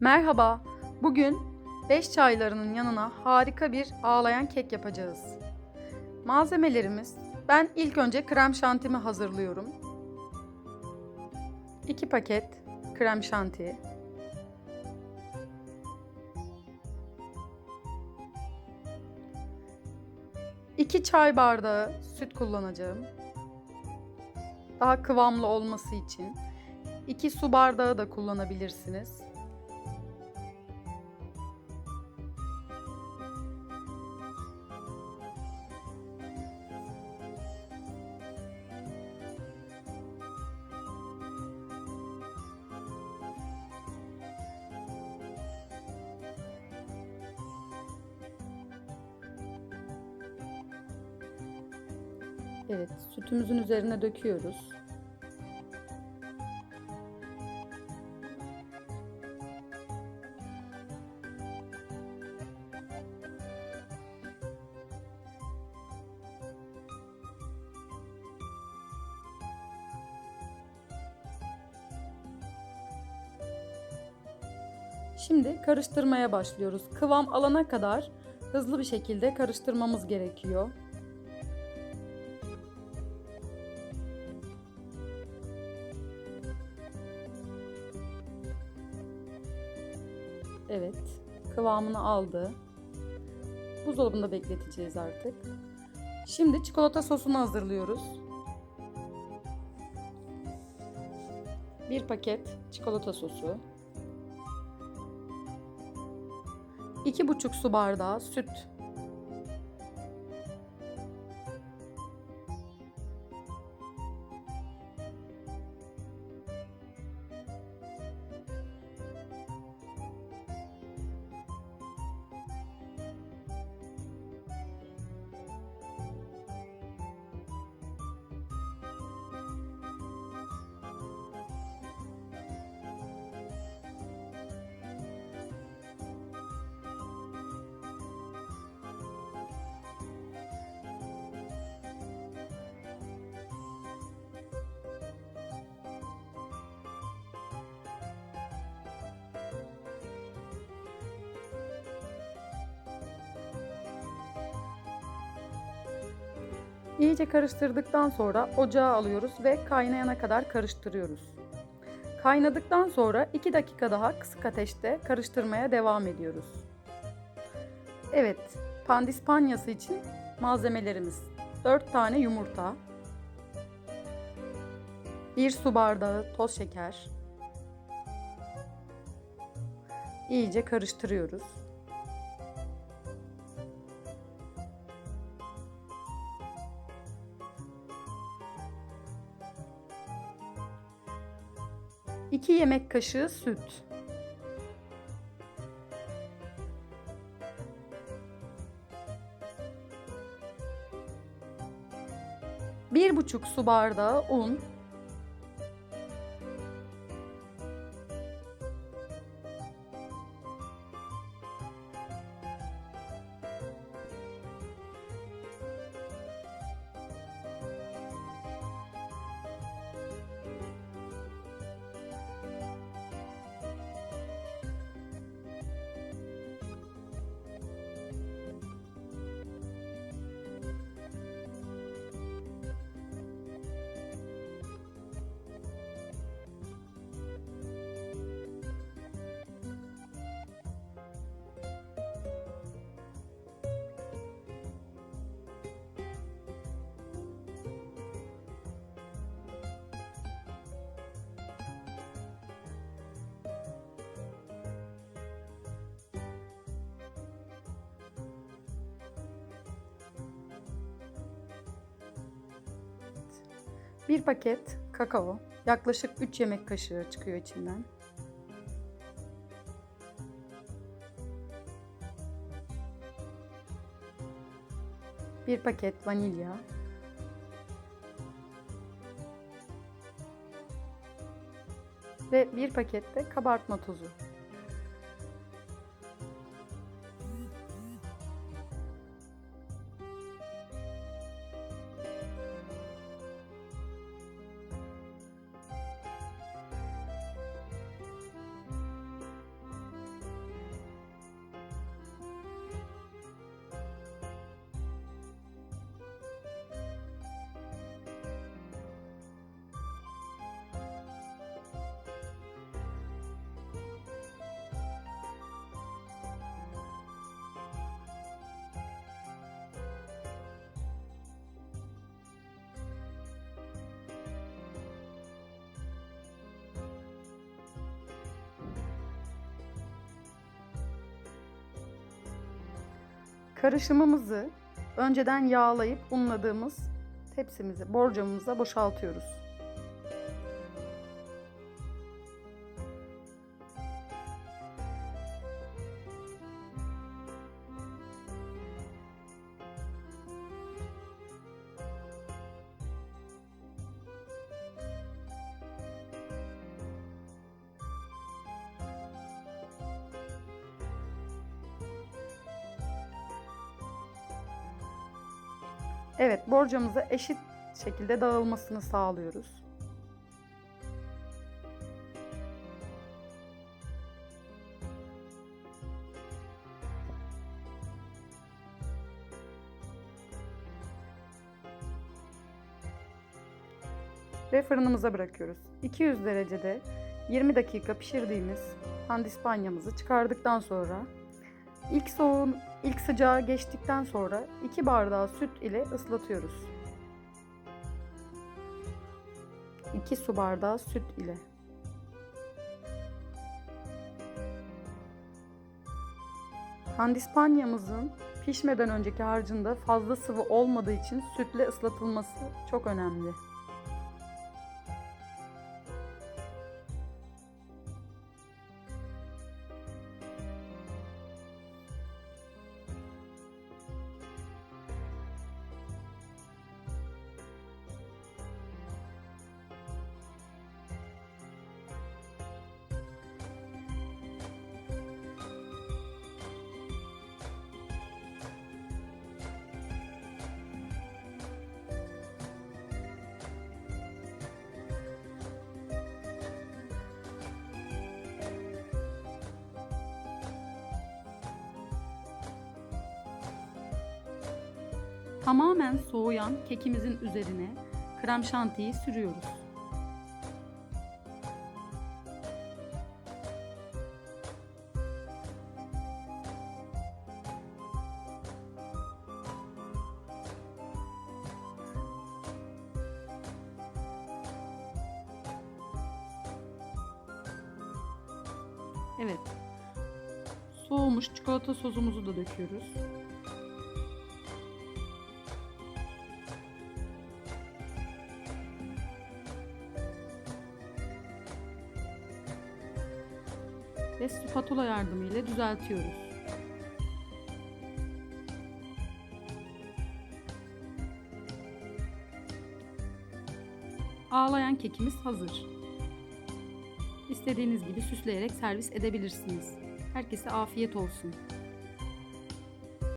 Merhaba. Bugün 5 çaylarının yanına harika bir ağlayan kek yapacağız. Malzemelerimiz ben ilk önce krem şantimi hazırlıyorum. 2 paket krem şanti. İki çay bardağı süt kullanacağım. Daha kıvamlı olması için. 2 su bardağı da kullanabilirsiniz. Evet, sütümüzün üzerine döküyoruz. Şimdi karıştırmaya başlıyoruz. Kıvam alana kadar hızlı bir şekilde karıştırmamız gerekiyor. Evet, kıvamını aldı. Buzdolabında bekleteceğiz artık. Şimdi çikolata sosunu hazırlıyoruz. Bir paket çikolata sosu. 2,5 su bardağı süt. İyice karıştırdıktan sonra ocağa alıyoruz ve kaynayana kadar karıştırıyoruz. Kaynadıktan sonra 2 dakika daha kısık ateşte karıştırmaya devam ediyoruz. Evet, pandispanyası için malzemelerimiz 4 tane yumurta, 1 su bardağı toz şeker, iyice karıştırıyoruz. İki yemek kaşığı süt. Bir buçuk su bardağı un. Bir paket kakao. Yaklaşık 3 yemek kaşığı çıkıyor içinden. Bir paket vanilya. Ve bir paket de kabartma tozu. Karışımımızı önceden yağlayıp unladığımız tepsimizi borcamımıza boşaltıyoruz. Evet, borcamıza eşit şekilde dağılmasını sağlıyoruz. Ve fırınımıza bırakıyoruz. 200 derecede 20 dakika pişirdiğimiz pandispanyamızı çıkardıktan sonra ilk soğuğun ilk sıcağı geçtikten sonra 2 bardağı süt ile ıslatıyoruz. 2 su bardağı süt ile. Pandispanyamızın pişmeden önceki harcında fazla sıvı olmadığı için sütle ıslatılması çok önemli. Tamamen soğuyan kekimizin üzerine krem şantiyi sürüyoruz. Evet. Soğumuş çikolata sosumuzu da döküyoruz. Ve spatula yardımıyla düzeltiyoruz. Ağlayan kekimiz hazır. İstediğiniz gibi süsleyerek servis edebilirsiniz. Herkese afiyet olsun.